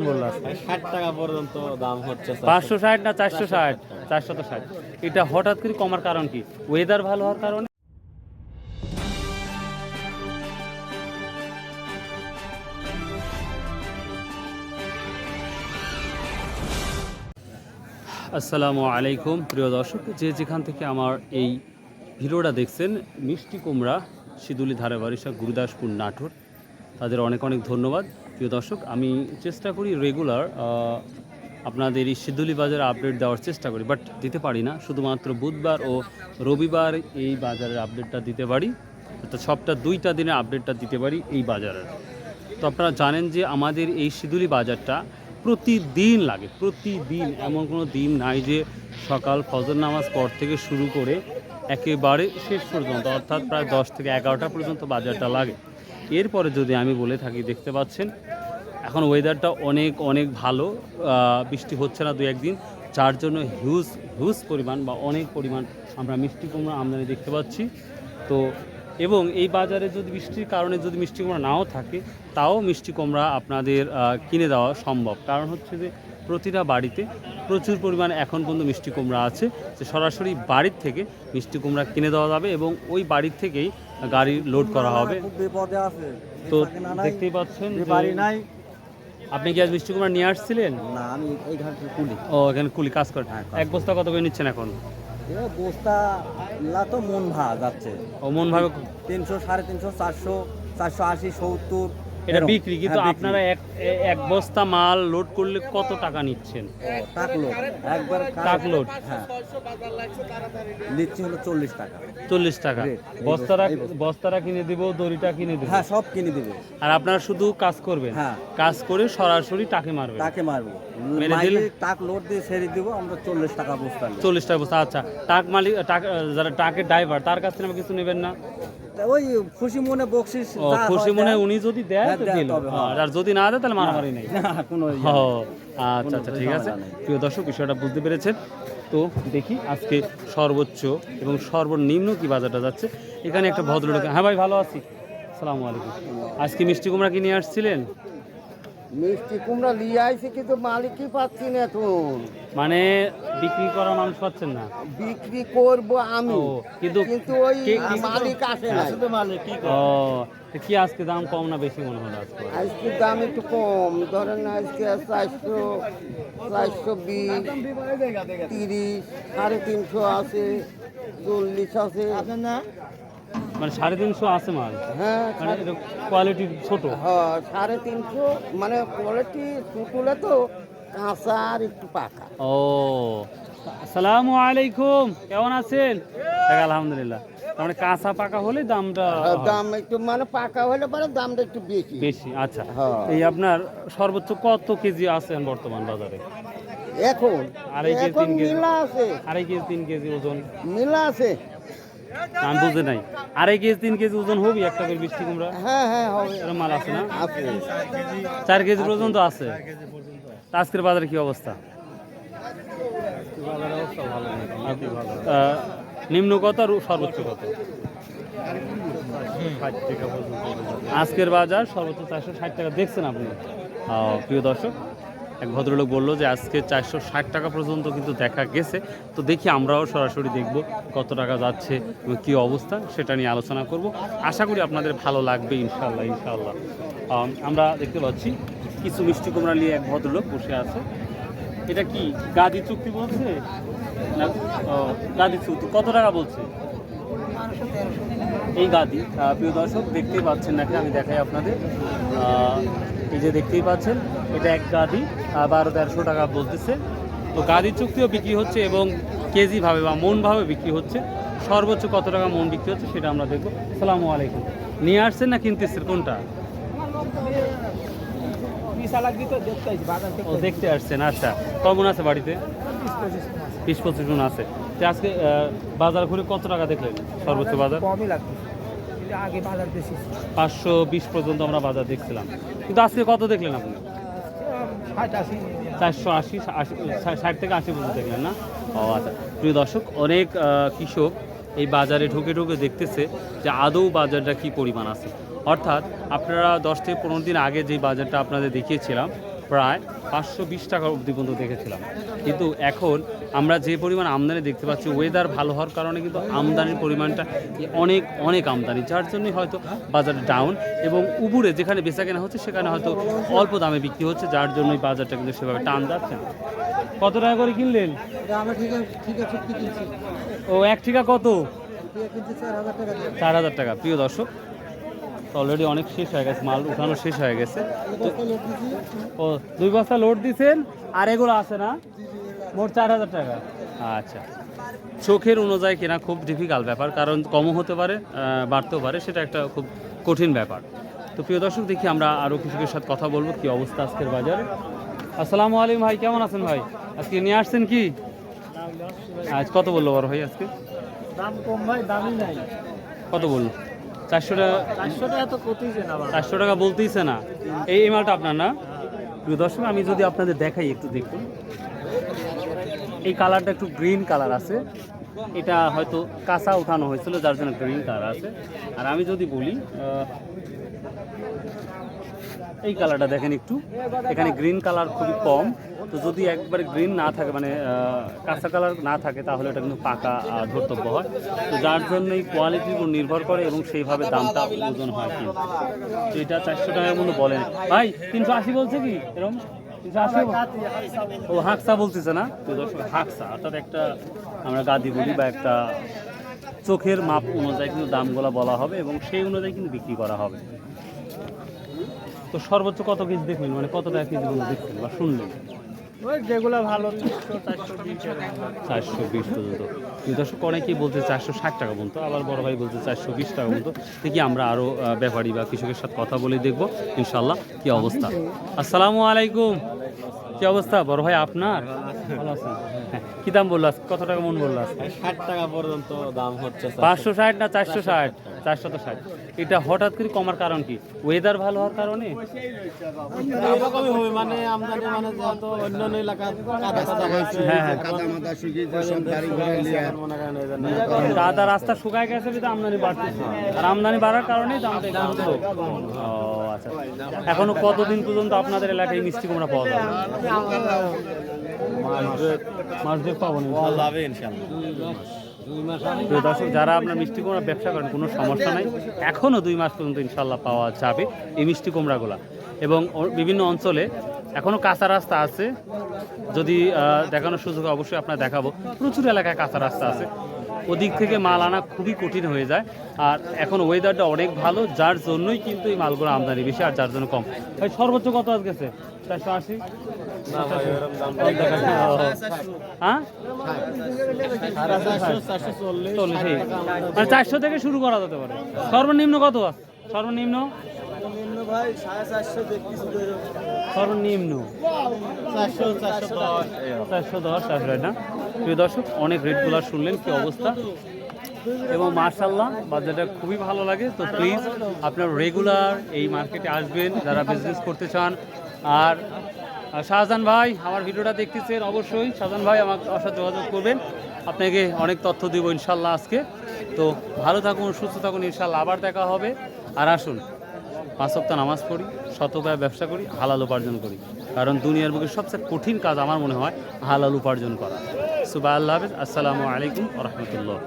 কেমন বলল ষাট টাকা পর্যন্ত দাম হচ্ছে পাঁচশো ষাট না চারশো ষাট? চারশো তো ষাট। এটা হঠাৎ করে কমার কারণ কি? ওয়েদার ভালো হওয়ার কারণে? আসসালামু আলাইকুম প্রিয় দর্শক। যে যেখান থেকে আমার এই ভিডিওটা দেখছেন মিষ্টি কুমড়া শিদুলি ধারে বারিশা গুরুদাসপুর নাটোর। তাদের অনেক অনেক ধন্যবাদ। প্রিয় দর্শক, আমি চেষ্টা করি রেগুলার আপনাদের এই শিদুলি বাজারে আপডেট দেওয়ার চেষ্টা করি বাট দিতে পারি না। শুধুমাত্র বুধবার ও রবিবার এই বাজারের আপডেটটা দিতে পারি, অর্থাৎ সপ্তাহ দুইটা দিনের আপডেটটা দিতে পারি এই বাজারের। তো আপনারা জানেন যে আমাদের এই শিদুলি বাজারটা প্রতিদিন লাগে, প্রতিদিন এমন কোনো দিন নাই যে সকাল ফজর নামাজ পর থেকে শুরু করে একেবারে শেষ পর্যন্ত, অর্থাৎ প্রায় দশ থেকে এগারোটা পর্যন্ত বাজারটা লাগে। এরপরে যদি আমি বলে থাকি, দেখতে পাচ্ছেন, এখন ওয়েদারটা অনেক অনেক ভালো। বৃষ্টি হচ্ছে না দু একদিন, যার জন্য হিউজ হিউজ পরিমাণ বা অনেক পরিমাণ আমরা মিষ্টি কুমড়া আমদানি দেখতে পাচ্ছি। তো, এবং এই বাজারে যদি বৃষ্টির কারণে যদি মিষ্টি কুমড়া নাও থাকে, তাও মিষ্টি কুমড়া আপনাদের কিনে দেওয়া সম্ভব। কারণ হচ্ছে যে প্রতিটা বাড়িতে প্রচুর পরিমাণে এখন পর্যন্ত মিষ্টি কুমড়া আছে। যে সরাসরি বাড়ির থেকে মিষ্টি কুমড়া কিনে দেওয়া যাবে এবং ওই বাড়ির থেকেই গাড়ি লোড করা হবে। তো দেখতেই পাচ্ছেন বাড়ি নাই। আপনি কি আজ মিষ্টি কুমড়া নিয়ে আসছিলেন? না আমি কুলি। ও এখানে কুলি কাজ করেন। হ্যাঁ, এক বস্তা কত করে নিচ্ছেন এখন? বস্তা তো মন ভাগ যাচ্ছে ও মন ভাগ তিনশো সাড়ে তিনশো চারশো চারশো আশি সত্তর এটা বিক্রি কিন্তু হ্যাঁ, আপনারা এক এক বস্তা মাল লোড করলে কত টাকা নিচ্ছেন? টাক একবার টাক লোড? হ্যাঁ। নিচ্ছি হলো চল্লিশ টাকা। চল্লিশ টাকা। বস্তারা বস্তারা কিনে দিব দড়িটা কিনে দিব। হ্যাঁ সব কিনে দিবে। আর আপনারা শুধু কাজ করবেন। হ্যাঁ। কাজ করে সরাসরি টাকে মারবেন। তাকে মারবো। মেরে দিলে? টাক লোড দিয়ে ছেড়ে দিব আমরা চল্লিশ টাকা বস্তা চল্লিশ টাকা বস্তা আচ্ছা। টাক মালিক টাক যারা টাকের ড্রাইভার তার কাছ থেকে কিছু নেবেন না? ওই খুশি মনে বকশিস খুশি মনে উনি যদি দেয় হ্যাঁ, তো দিল। আর যদি না দেয় তাহলে মারামারি নেই। কোনো ইয়ে। আচ্ছা আচ্ছা ঠিক আছে। প্রিয় দর্শক বিষয়টা বুঝতে পেরেছেন। তো দেখি আজকে সর্বোচ্চ এবং সর্বনিম্ন কি বাজারটা যাচ্ছে। এখানে একটা ভদ্রলোক হ্যাঁ ভাই ভালো আছি। সালামু আলাইকুম। আজকে মিষ্টি কুমড়া কি নিয়ে আসছিলেন? মিষ্টি কুমড়া নিয়ে আইছি কিন্তু মালিকই পাচ্ছি না এখন। মানে বিক্রি করা মানুষ পাচ্ছেন না? বিক্রি করব আমি। ও, কিন্তু কিন্তু ওই মালিক আসে না ও তো কি আজকে দাম কম না বেশি মনে হলো আজকে? আজকে দাম একটু কম। ধরেন আজকে চারশো চারশো বিশ তিরিশ সাড়ে তিনশো আছে চল্লিশ আছে। না মানে সাড়ে তিনশো আছে মাল। হ্যাঁ মানে কোয়ালিটি ছোট। হ্যাঁ সাড়ে তিনশো মানে কোয়ালিটি শুকুলে তো কাঁচা আর একটু পাকা। ও আসসালামু আলাইকুম কেমন আছেন? আলহামদুলিল্লাহ। মানে কাঁচা পাকা হলে দামটা দাম একটু মানে পাকা হলে পরে দামটা একটু বেশি। বেশি আচ্ছা। হ্যাঁ। এই আপনার সর্বোচ্চ কত কেজি আছেন বর্তমান বাজারে? এখন আড়াই কেজি, তিন কেজি। আছে। আড়াই কেজি তিন কেজি ওজন। মিলা আছে। আমি বুঝতে নাই। আড়াই কেজি তিন কেজি ওজন হবি একটা করে বৃষ্টি কুমড়া। হ্যাঁ হ্যাঁ হবে। এরকম মাল আছে না? চার কেজি পর্যন্ত আছে। আজকের বাজারে কি অবস্থা? নিম্ন কত আর সর্বোচ্চ কত? আজকের বাজার সর্বোচ্চ চারশো ষাট টাকা। দেখছেন আপনি? প্রিয় দর্শক এক ভদ্রলোক বলল যে, আজকে চারশো ষাট টাকা পর্যন্ত কিন্তু দেখা গেছে। তো দেখি আমরাও সরাসরি দেখব কত টাকা যাচ্ছে কী অবস্থা, সেটা নিয়ে আলোচনা করব। আশা করি আপনাদের ভালো লাগবে ইনশাল্লাহ ইনশাল্লাহ আমরা দেখতে পাচ্ছি কিছু মিষ্টি কুমড়া নিয়ে এক ভদ্রলোক বসে আছে। এটা কি গাদি চুক্তি বলছে? না গাদি চুক্তি। কত টাকা বলছে? এই গাদি প্রিয় দর্শক দেখতেই পাচ্ছেন নাকি? আমি দেখাই আপনাদের। এই যে দেখতেই পাচ্ছেন এটা এক গাদি বারো তেরোশো টাকা বলতেছে। তো গাদি চুক্তিও বিক্রি হচ্ছে এবং কেজি ভাবে বা মন ভাবে বিক্রি হচ্ছে। সর্বোচ্চ কত টাকা মন বিক্রি হচ্ছে সেটা আমরা দেখব। সালামু আলাইকুম। নিয়ে আসছেন না কিনতেছেন? কোনটা? দেখতে আসছেন। আচ্ছা কমন আছে বাড়িতে? বিশ পঁচিশ জন আছে। তো আজকে বাজার ঘুরে কত টাকা দেখলেন সর্বোচ্চ বাজার কমই লাগবে। আগে বাজার বেশি পাঁচশো বিশ পর্যন্ত আমরা বাজার দেখছিলাম। কিন্তু আজকে কত দেখলেন আপনি? চারশো আশি ষাট থেকে আশি পর্যন্ত দেখলেন না? ও আচ্ছা। প্রিয় দর্শক অনেক কৃষক এই বাজারে ঢুকে ঢুকে দেখতেছে যে আদৌ বাজারটা কি পরিমাণ আছে। অর্থাৎ আপনারা দশ থেকে পনেরো দিন আগে যে বাজারটা আপনাদের দেখিয়েছিলাম প্রায় পাঁচশো বিশ টাকা অবধি পর্যন্ত দেখেছিলাম। কিন্তু এখন আমরা যে পরিমাণ আমদানি দেখতে পাচ্ছি ওয়েদার ভালো হওয়ার কারণে কিন্তু আমদানির পরিমাণটা অনেক অনেক আমদানি যার জন্যই হয়তো বাজার ডাউন এবং উবুরে যেখানে বেচা কেনা হচ্ছে সেখানে হয়তো অল্প দামে বিক্রি হচ্ছে যার জন্যই বাজারটা কিন্তু সেভাবে টান যাচ্ছে না। কত টাকা করে কিনলেন? ও এক ঠিকা কত? চার হাজার টাকা। প্রিয় দর্শক অলরেডি অনেক শেষ হয়ে গেছে মাল উঠানো শেষ হয়ে গেছে। ও দুই বস্তা লোড দিছেন আর এগুলো আছে না? মোট চার হাজার টাকা। আচ্ছা। চোখের অনুযায়ী কেনা খুব ডিফিকাল্ট ব্যাপার কারণ কমও হতে পারে বাড়তেও পারে সেটা একটা খুব কঠিন ব্যাপার। তো প্রিয় দর্শক দেখি আমরা আরও কৃষকের সাথে কথা বলব কি অবস্থা আজকের বাজারে? আসসালামু আলাইকুম ভাই কেমন আছেন ভাই? আজকে নিয়ে আসছেন কি? আজ কত বলল বড় ভাই আজকে? দাম কম ভাই দামই নাই। কত বলল? চারশো টাকা চারশো টাকা বলতেইছে না। এই এই মালটা আপনার না? প্রিয় দর্শক আমি যদি আপনাদের দেখাই একটু দেখুন। এই কালারটা একটু গ্রিন কালার আছে। এটা হয়তো কাঁচা উঠানো হয়েছিল, যার জন্য গ্রিন কালার আছে। আর আমি যদি বলি এই কালারটা দেখেন একটু। এখানে গ্রিন কালার খুবই কম। তো যদি একবারে গ্রিন না থাকে মানে কাঁচা কালার না থাকে, তাহলে এটা কিন্তু পাকা ধর্তব্য হয়। তো যার জন্য এই কোয়ালিটির উপর নির্ভর করে এবং সেইভাবে দামটা ওজন হয় কিন্তু। এটা চারশো টাকার মতো বলেন। ভাই, তিনশো আশি বলছে কি? এরকম ও হাকসা বলতেছে না? তো হাকসা, অর্থাৎ একটা আমরা গাদি বলি বা একটা চোখের মাপ অনুযায়ী কিন্তু দামগুলো বলা হবে এবং সেই অনুযায়ী কিন্তু বিক্রি করা হবে। তো সর্বোচ্চ কত কেজি দেখলেন? মানে কত টাকা কেজি দেখলেন বা শুনলেন? ওই যেগুলো ভালো চারশো বিশ পর্যন্ত। কিন্তু দর্শক অনেকেই বলতে চারশো ষাট টাকা পর্যন্ত। আবার বড় ভাই বলতে চারশো বিশ টাকা পর্যন্ত। দেখি আমরা আরও ব্যাপারী বা কৃষকের সাথে কথা বলে দেখব। ইনশাল্লাহ কি অবস্থা? আসসালামু আলাইকুম। কি অবস্থা? বড় ভাই আপনার? ভালো আছেন? হ্যাঁ কি দাম বলল কত টাকা মন বলল ষাট টাকা পর্যন্ত দাম হচ্ছে পাঁচশো ষাট না চারশো ষাট? চারশো তো ষাট। এটা হঠাৎ করে কমার কারণ কি? ওয়েদার ভালো হওয়ার কারণে? মানে আমদানি মানে যেহেতু এলাকার কাদা হ্যাঁ, হ্যাঁ। রাস্তা শুকায় গেছে বিধে আমদানি বাড়তেছে। আর আমদানি বাড়ার কারণেই দামটা একটু। আচ্ছা। এখনও কতদিন পর্যন্ত আপনাদের এলাকায় মিষ্টি কুমড়া পাওয়া যাবে? মাস দুয়েক পাবো না। দর্শক, যারা আপনার মিষ্টি কুমড়া ব্যবসা করেন, কোনো সমস্যা নাই। এখনও দুই মাস পর্যন্ত ইনশাল্লাহ পাওয়া যাবে এই মিষ্টি কুমড়াগুলা। এবং বিভিন্ন অঞ্চলে এখনও কাঁচা রাস্তা আছে। যদি দেখানোর সুযোগ অবশ্যই আপনার দেখাবো। প্রচুর এলাকায় কাঁচা রাস্তা আছে। ওদিক থেকে মাল আনা খুবই কঠিন হয়ে যায়। আর এখন ওয়েদারটা অনেক ভালো, যার জন্যই কিন্তু এই মালগুলো আমদানি বেশি আর যার জন্য কম। সর্বোচ্চ কত আজ গেছে? চারশো আশি? না ভাই ওরকম দাম হ্যাঁ। মানে চারশো থেকে শুরু করা যেতে পারে। সর্বনিম্ন কত আছে? সর্বনিম্ন? সর্বনিম্ন চারশো চারশো দশ। চারশো না। প্রিয় দর্শক অনেক রেটগুলো শুনলেন কি অবস্থা? এবং মার্শাল্লাহ বাজারটা খুবই ভালো লাগে। তো প্লিজ আপনার রেগুলার এই মার্কেটে আসবেন যারা বিজনেস করতে চান। আর শাহজাহান ভাই আমার ভিডিওটা দেখতেছেন অবশ্যই। শাহজাহান ভাই আমার সাথে যোগাযোগ করবেন। আপনাকে অনেক তথ্য দেবো ইনশাল্লাহ আজকে। তো ভালো থাকুন, সুস্থ থাকুন ইনশাল্লাহ আবার দেখা হবে। আর আসুন, পাঁচ সপ্তাহ নামাজ পড়ি শতকায় ব্যবসা করি, হালাল উপার্জন করি। কারণ দুনিয়ার বুকে সবচেয়ে কঠিন কাজ আমার মনে হয় হালাল উপার্জন করা। সুবাহ আল্লাহ হাফিজ। আসসালামু আলাইকুম রহমতুল্লাহ।